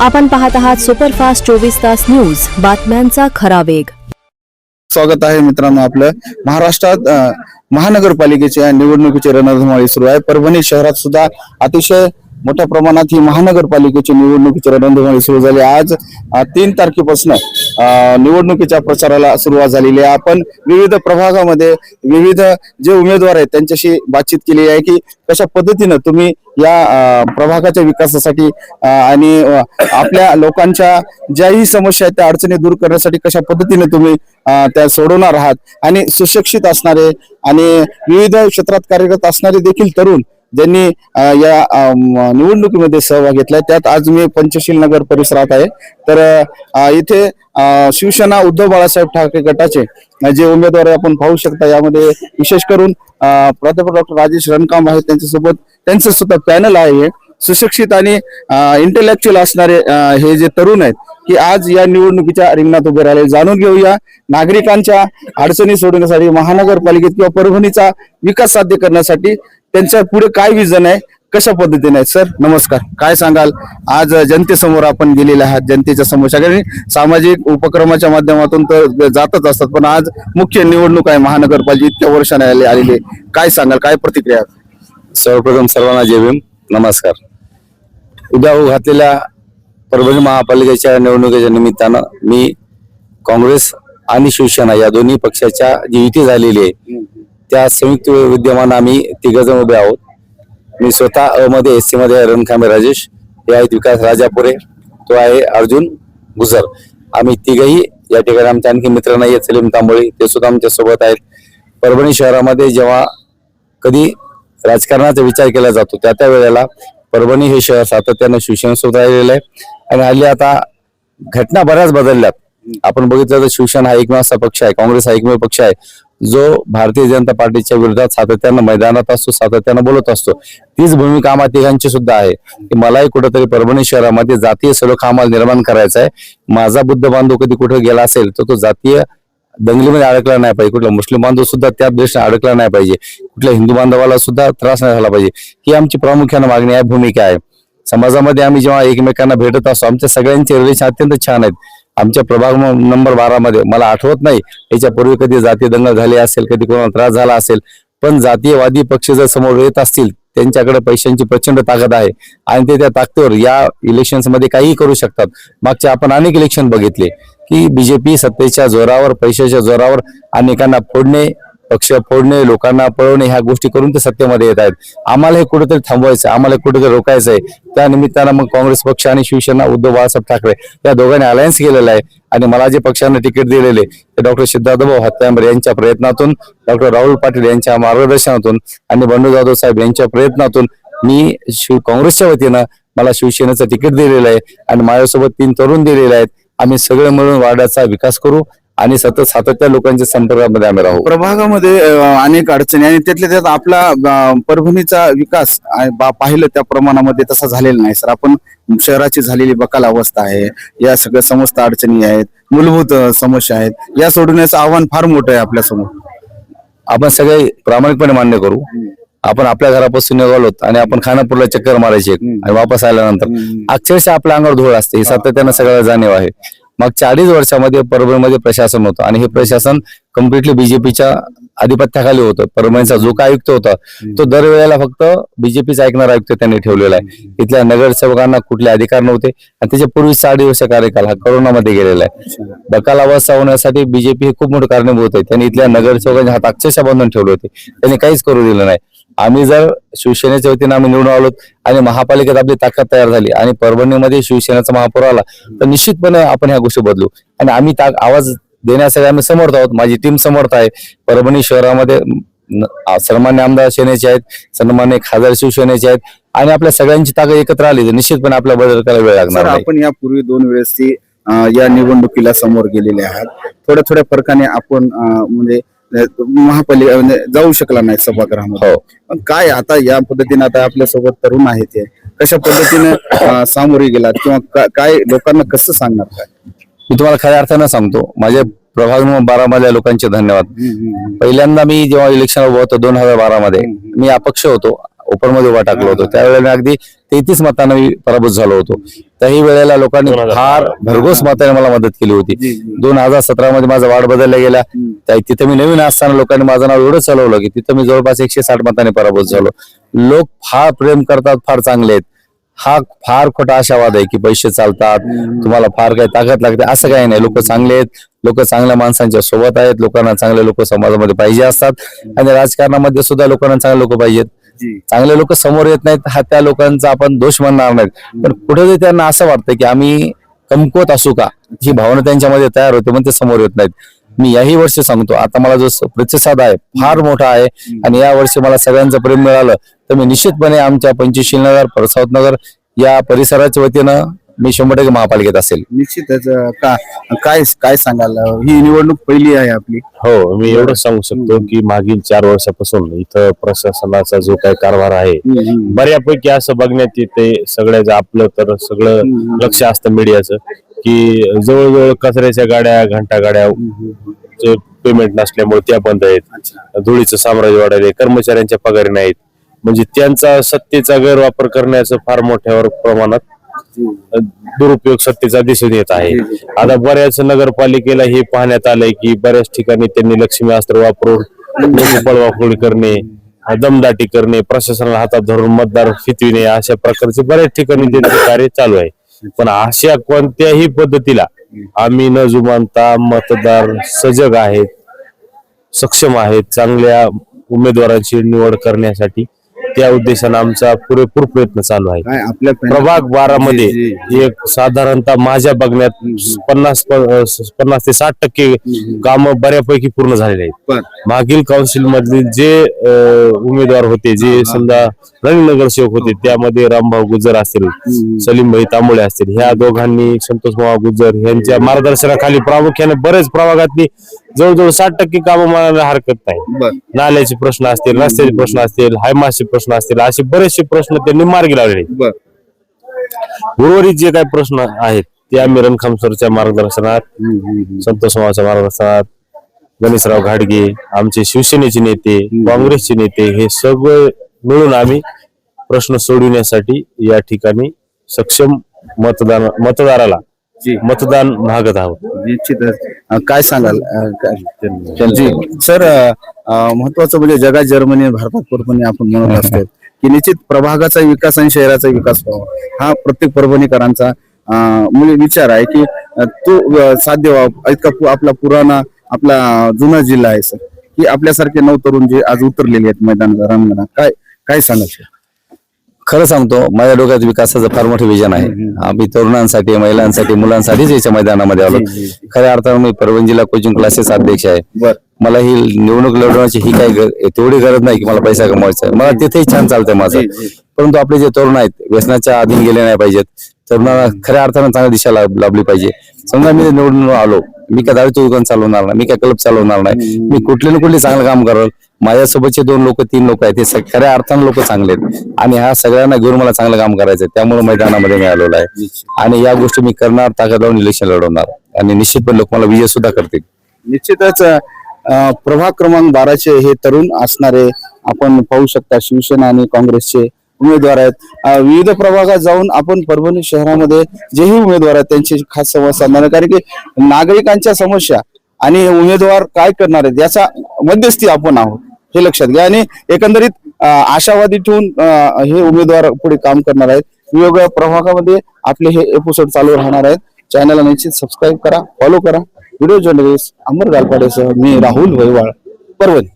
आपण पाहत आहात सुपरफास्ट चोवीस तास न्यूज. बातम्यांचा खरा वेग. स्वागत आहे मित्रांनो आपलं. महाराष्ट्रात महानगरपालिकेच्या निवडणुकीची रणधुमाळी सुरू आहे. परभणी शहरात सुद्धा अतिशय मोठ्या प्रमाणात ही महानगरपालिकेची निवडणुकीची रणधुमाळी सुरू झाली. आज तीन तारखेपासून निवडणुकीच्या प्रचाराला सुरुवात झालेली आहे. आपण विविध प्रभागामध्ये विविध जे उमेदवार आहेत त्यांच्याशी बातचीत केली आहे की कशा पद्धतीनं तुम्ही या प्रभागाच्या विकासासाठी आणि आपल्या लोकांच्या ज्याही समस्या आहेत त्या अडचणी दूर करण्यासाठी कशा पद्धतीने तुम्ही त्या सोडवणार आहात? आणि सुशिक्षित असणारे आणि विविध क्षेत्रात कार्यरत असणारे देखील तरुण ज्यांनी या निवडणुकीमध्ये सहभाग घेतला त्यात आज मी पंचशील नगर परिसरात आहे. तर इथे शिवसेना उद्धव बाळासाहेब ठाकरे गटाचे जे उमेदवार आपण पाहू शकता यामध्ये विशेष करून प्राध्यापक डॉक्टर राजेश रणकाम आहेत त्यांच्यासोबत त्यांचं सुद्धा पॅनल आहे. सुशिक्षित आणि इंटेलेक्च्युअल असणारे हे जे तरुण आहेत की आज या निवडणुकीच्या रिंगणात उभे राहिले. जाणून घेऊया नागरिकांच्या अडचणी सोडवण्यासाठी महानगरपालिकेत किंवा परभणीचा विकास साध्य करण्यासाठी त्यांच्या पुढे काय विजन आहे? कशा पद्धतीने आहे सर नमस्कार. काय सांगाल? आज जनतेसमोर आपण गेलेले आहात जनतेच्या समोर. कारण सामाजिक उपक्रमाच्या माध्यमातून तर जातच असतात पण आज मुख्य निवडणूक आहे महानगरपालिका इतक्या वर्षाने आले आलेली काय सांगाल? काय प्रतिक्रिया सर्वप्रथम सर्वांना जय भीम. नमस्कार. उद्या होऊ घातलेल्या परभणी महापालिकेच्या निवडणुकीच्या निमित्तानं मी काँग्रेस आणि शिवसेना या दोन्ही पक्षाच्या जी युती झालेली आहे त्या संयुक्त विद्यमान आम्ही तिघजण उभे आहोत. मी स्वतः मध्ये एस सीमध्ये रणखांबे राजेश. हे आहेत विकास राजापुरे. तो आहे अर्जुन गुजर आम्ही तिघही या ठिकाणी आमचे आणखी मित्र नाही आहेत सलीम तांबोळी. ते सुद्धा आमच्यासोबत आहेत. परभणी शहरामध्ये जेव्हा कधी राजकारणाचा विचार केला जातो त्या त्या वेळेला परभणी हे शहर सातत्यानं शिवसेनेसोबत राहिलेलं आहे. आणि हल्ली आता घटना बऱ्याच बदलल्यात. आपण बघितलं तर शिवसेना हा एकमेव असा पक्ष आहे काँग्रेस हा एकमेव पक्ष आहे. जो भारतीय जनता पार्टीच्या विरोधात सातत्यानं मैदानात असतो सातत्यानं बोलत असतो तीच भूमिका आम्हा तिघांची सुद्धा आहे. की मलाही कुठंतरी परभणी शहरामध्ये जातीय सलोखा आम्हाला निर्माण करायचा आहे. माझा बुद्ध बांधव कधी कुठे गेला असेल तर तो जातीय दंगलीमध्ये अडकला नाही पाहिजे. कुठला मुस्लिम बांधव सुद्धा त्या दृष्टीने अडकला नाही पाहिजे. कुठल्या हिंदू बांधवाला सुद्धा त्रास नाही झाला पाहिजे. ही आमची प्रामुख्यानं मागणी आहे भूमिका आहे. समाजामध्ये आम्ही जेव्हा एकमेकांना भेटत असतो आमच्या सगळ्यांचे रिलेशन अत्यंत छान आहेत. आमच्या प्रभाग नंबर बारामध्ये मला आठवत नाही. याच्यापूर्वी कधी जातीय दंगल झाली असेल कधी कोणाला त्रास झाला असेल पण जातीयवादी पक्ष जर समोर येत असतील त्यांच्याकडे पैशांची प्रचंड ताकद आहे आणि ते त्या ताकदीवर या इलेक्शन्समध्ये काहीही करू शकतात. मागचे आपण अनेक इलेक्शन बघितले की बीजेपी सत्तेच्या जोरावर पैशाच्या जोरावर अनेकांना फोडणे पक्ष फोडणे लोकांना पळवणे ह्या गोष्टी करून ते सत्तेमध्ये येत आहेत. आम्हाला हे कुठेतरी थांबवायचं आम्हाला कुठेतरी रोखायचं आहे त्या निमित्तानं मग काँग्रेस पक्ष आणि शिवसेना उद्धव बाळासाहेब ठाकरे या दोघांनी अलायन्स केलेला आहे. आणि मला जे पक्षांना तिकीट दिलेले ते डॉक्टर सिद्धार्थभाऊ हत्यांबर यांच्या प्रयत्नातून डॉक्टर राहुल पाटील यांच्या मार्गदर्शनातून आणि बंडू जाधव साहेब यांच्या प्रयत्नातून मी शिव काँग्रेसच्या वतीनं मला शिवसेनेचं तिकीट दिलेलं आहे. आणि माझ्यासोबत तीन तरुण दिलेले आहेत. आम्ही सगळे मिळून वाड्याचा विकास करू. आणि सतत सातत्य लोकांच्या संपर्कामध्ये आम्ही राहू. प्रभागामध्ये अनेक अडचणी आणि त्यातल्या त्यात आपला परभणीचा विकास पाहिलं त्या प्रमाणामध्ये तसा झालेला नाही. सर आपण शहराची झालेली बकाल अवस्था आहे. या सगळ्या समस्त अडचणी आहेत. मूलभूत समस्या आहेत. या सोडवण्याचं आव्हान फार मोठं आहे आपल्यासमोर. आपण सगळे प्रामाणिकपणे मान्य करू. आपण आपल्या घरापासून निघालोत आणि आपण खानापूरला चक्कर मारायची आणि वापस आल्यानंतर. अक्षरशः आपल्या अंगावर धूळ असते. हे. सातत्यानं सगळ्याला जाणीव आहे. मागच्या अडीच वर्षामध्ये परभणीमध्ये प्रशासन होतं आणि हे प्रशासन कम्प्लिटली बीजेपीच्या आधिपत्याखाली होतं. परभणीचा जो काय आयुक्त होता तो दरवेळेला फक्त बीजेपीचा ऐकणारा आयुक्त त्यांनी ठेवलेला आहे. इथल्या नगरसेवकांना कुठले अधिकार नव्हते आणि त्याच्या पूर्वी साठ वर्ष कार्यकाल हा करोनामध्ये गेलेला आहे. बकाल अवस्था होण्यासाठी बीजेपी हे खूप मोठं कारणीभूत आहे. त्यांनी इथल्या नगरसेवकांच्या हात अक्षरशः बांधून ठेवले होते. त्यांनी काहीच करू दिलं नाही. आम्ही जर शिवसेनेच्या वतीनं आम्ही निवडून आलो आणि महापालिकेत आपली ताकद तयार झाली आणि परभणीमध्ये शिवसेनेचा महापौर आला तर निश्चितपणे आपण ह्या गोष्टी बदलू. आणि आम्ही आवाज देण्यासाठी आम्ही समर्थ आहोत. माझी टीम समर्थ आहे. परभणी शहरामध्ये सन्मान्य आमदार सेनेचे आहेत सन्मान्य खासदार शिवसेनेचे आहेत आणि आपल्या सगळ्यांची ताकद एकत्र आली तर निश्चितपणे आपल्या बदल करायला वेळ लागणार आपण यापूर्वी दोन वेळेस या निवडणुकीला समोर गेलेले आहात. थोड्या थोड्या फरकाने आपण म्हणजे महापालिका म्हणजे जाऊ शकला नाही सभागृहामध्ये. हो. पण काय आता या पद्धतीने आता आपल्यासोबत तरुण आहेत ते कशा पद्धतीने अ, सामोरे गेलात किंवा का- काय लोकांना कसं सांगणार काय? मी तुम्हाला खऱ्या अर्थानं सांगतो माझे प्रभाग क्रमांक बारा मधल्या लोकांचे धन्यवाद. पहिल्यांदा मी जेव्हा इलेक्शन उभं होतो दोन हजार बारा मध्ये मी अपक्ष होतो ओपनमध्ये उभा टाकलो होतो. त्यावेळेला मी अगदी तेहतीस मतांना मी पराभूत झालो होतो. त्याही वेळेला लोकांनी फार. भरघोस मताने मला मदत केली होती. दोन हजार सतरा मध्ये माझा वाढ बदलला गेला तिथे मी नवीन असताना लोकांनी माझं नाव एवढं चालवलं की तिथं मी जवळपास एकशे साठ मताने पराभूत झालो. लोक फार प्रेम करतात फार चांगले आहेत. हा फार खोटा आशावाद आहे की पैसे चालतात तुम्हाला फार काही ताकद लागते असं काही नाही. लोक चांगले आहेत. लोक चांगल्या माणसांच्या सोबत आहेत. लोकांना चांगले लोक समाजामध्ये पाहिजे असतात. आणि राजकारणामध्ये सुद्धा लोकांना चांगले लोक पाहिजेत. चांगले लोक समोर येत नाहीत हा त्या लोकांचा आपण दोष म्हणणार नाहीत. पण कुठेतरी त्यांना असं वाटतं की आम्ही कमकुवत असू का? ही भावना त्यांच्यामध्ये तयार होते पण ते समोर येत नाहीत. मी याही वर्षी सांगतो आता मला जो प्रतिसाद आहे फार मोठा आहे आणि या वर्षी मला सगळ्यांचं प्रेम मिळालं तर मी निश्चितपणे आमच्या पंचशील नगर परसावत नगर या परिसराच्या वतीनं मी शंभर टक्के महापालिकेत असेल. निश्चितच अं, का काय काय सांगाल? अं, ही निवडणूक पहिली आहे आपली. हो मी एवढंच सांगू शकतो की मागील चार वर्षापासून इथं प्रशासनाचा जो काही कारभार आहे बऱ्यापैकी असं बघण्यात येते सगळ्याचं आपलं तर सगळं लक्ष असतं मीडियाचं की जवळजवळ कचऱ्याच्या गाड्या घंटा गाड्या पेमेंट नसल्यामुळे त्या बंद आहेत. धुळीचं साम्राज्य वाढायले कर्मचाऱ्यांच्या पगारी नाहीत. म्हणजे त्यांचा सत्तेचा गैरवापर करण्याचं फार मोठ्या प्रमाणात दुरुपयोग सत्तेचा दिसून येत आहे. आता बऱ्याच नगरपालिकेला हे पाहण्यात आलंय की बऱ्याच ठिकाणी त्यांनी लक्ष्मी अस्त्र वापरून बळवाखोळी करणे दमदाटी करणे प्रशासनाला हातात धरून मतदार फितविणे अशा प्रकारचे बऱ्याच ठिकाणी त्यांचे कार्य चालू आहे. पण अशा कोणत्याही पद्धतीला आम्ही न जुमानता मतदार सजग आहेत सक्षम आहेत चांगल्या उमेदवारांची निवड करण्यासाठी त्या उद्देशाने आमचा पुरेपूर प्रयत्न चालू आहे. काय आपल्या प्रभाग बारा मध्ये. एक साधारणतः माझ्या बघण्यात पन्नास पन्नास ते साठ टक्के काम बऱ्यापैकी पूर्ण झालेले आहेत. बर. मागील काउन्सिल मधले जे अं, उमेदवार होते जे समजा रंग नगरसेवक होते त्यामध्ये रामभाऊ गुजर असतील सलीम भाई तांबोळे असतील ह्या दोघांनी संतोष मावा गुजर यांच्या मार्गदर्शनाखाली प्रामुख्याने बरेच प्रभागातली जवळजवळ साठ टक्के कामं मानायला हरकत नाही बर नाल्याचे प्रश्न असतील रस्त्याचे प्रश्न असतील हायमासचे प्रश्न असतील असे बरेचसे प्रश्न त्यांनी मार्गी लावलेले आहेत. बर उर्वरित जे काही प्रश्न आहेत ते आम्ही रणखाम सरच्या मार्गदर्शनात मावाच्या मार्गदर्शनात गणेशराव घाडगे आमचे शिवसेनेचे नेते काँग्रेसचे नेते हे सगळे मिळून आम्ही प्रश्न सोडविण्यासाठी या ठिकाणी सक्षम मतदान मतदाराला. मतदान मागत आहोत. निश्चितच अं, काय सांगाल? अं, काय- जी. सर अं, महत्वाचं म्हणजे जगात जर्मनी आणि भारतात परभणी आपण म्हणत असतो की निश्चित प्रभागाचा विकास आणि शहराचा विकास व्हावा. हा प्रत्येक परभणीकरांचा अं, म्हणजे विचार आहे की अं, तो अं, साध्य व्हावा. इतका पु- आपला पुराणा आपला जुना जिल्हा आहे सर. की आपल्यासारखे नऊ तरुण जे आज उतरलेले आहेत मैदानात रंगणात. काय काय सांगाल? खरं सांगतो माझ्या डोक्यात विकासाचं फार मोठं विजन आहे. आम्ही तरुणांसाठी महिलांसाठी मुलांसाठीच याच्या मैदानामध्ये आलो. खऱ्या अर्थानं मी परभणी जिल्हा कोचिंग क्लासेस अध्यक्ष आहे. मला ही निवडणूक लढवण्याची ही काही तेवढी गरज नाही की मला पैसा कमवायचा आहे. मला तिथेही छान चालतंय माझं. परंतु आपले जे तरुण आहेत व्यसनाच्या अधीन गेले नाही पाहिजेत. तरुणांना खऱ्या अर्थानं चांगली दिशा लाभ- लाभली पाहिजे. समजा मी निवडून आलो मी काय दारूचे दुकान चालवणार नाही मी काय क्लब चालवणार नाही. मी कुठले ना कुठले चांगलं काम करल. माझ्यासोबतचे दोन लोक तीन लोक आहेत. ते स- खऱ्या अर्थानं लोक चांगले आहेत. आणि ह्या सगळ्यांना घेऊन मला चांगलं काम करायचं आहे. त्यामुळे मैदानामध्ये मी आलेलो आहे. आणि या गोष्टी मी करणार ताकद लावून इलेक्शन लढवणार. आणि निश्चितपणे लोक मला विजय सुद्धा करतील. निश्चितच प्रभाग क्रमांक बाराचे हे तरुण असणारे आपण पाहू शकता शिवसेना आणि काँग्रेसचे उमेदवार आहेत. विविध प्रभागात जाऊन आपण परभणी शहरामध्ये जेही उमेदवार आहेत त्यांची खास संवाद साधणार कारण की नागरिकांच्या समस्या आणि उमेदवार काय करणार आहेत याचा मध्यस्थी आपण आहोत. हे लक्षात घ्या. आणि एकंदरीत आशावादी ठेवून हे उमेदवार पुढे काम करणार आहेत. वेगवेगळ्या प्रभागामध्ये आपले हे एपिसोड चालू राहणार आहेत. चॅनलला निश्चित सबस्क्राईब करा फॉलो करा. व्हिडिओ जर्नलिस्ट अमर गालपाडेसह मी राहुल वैवाळ. परवणी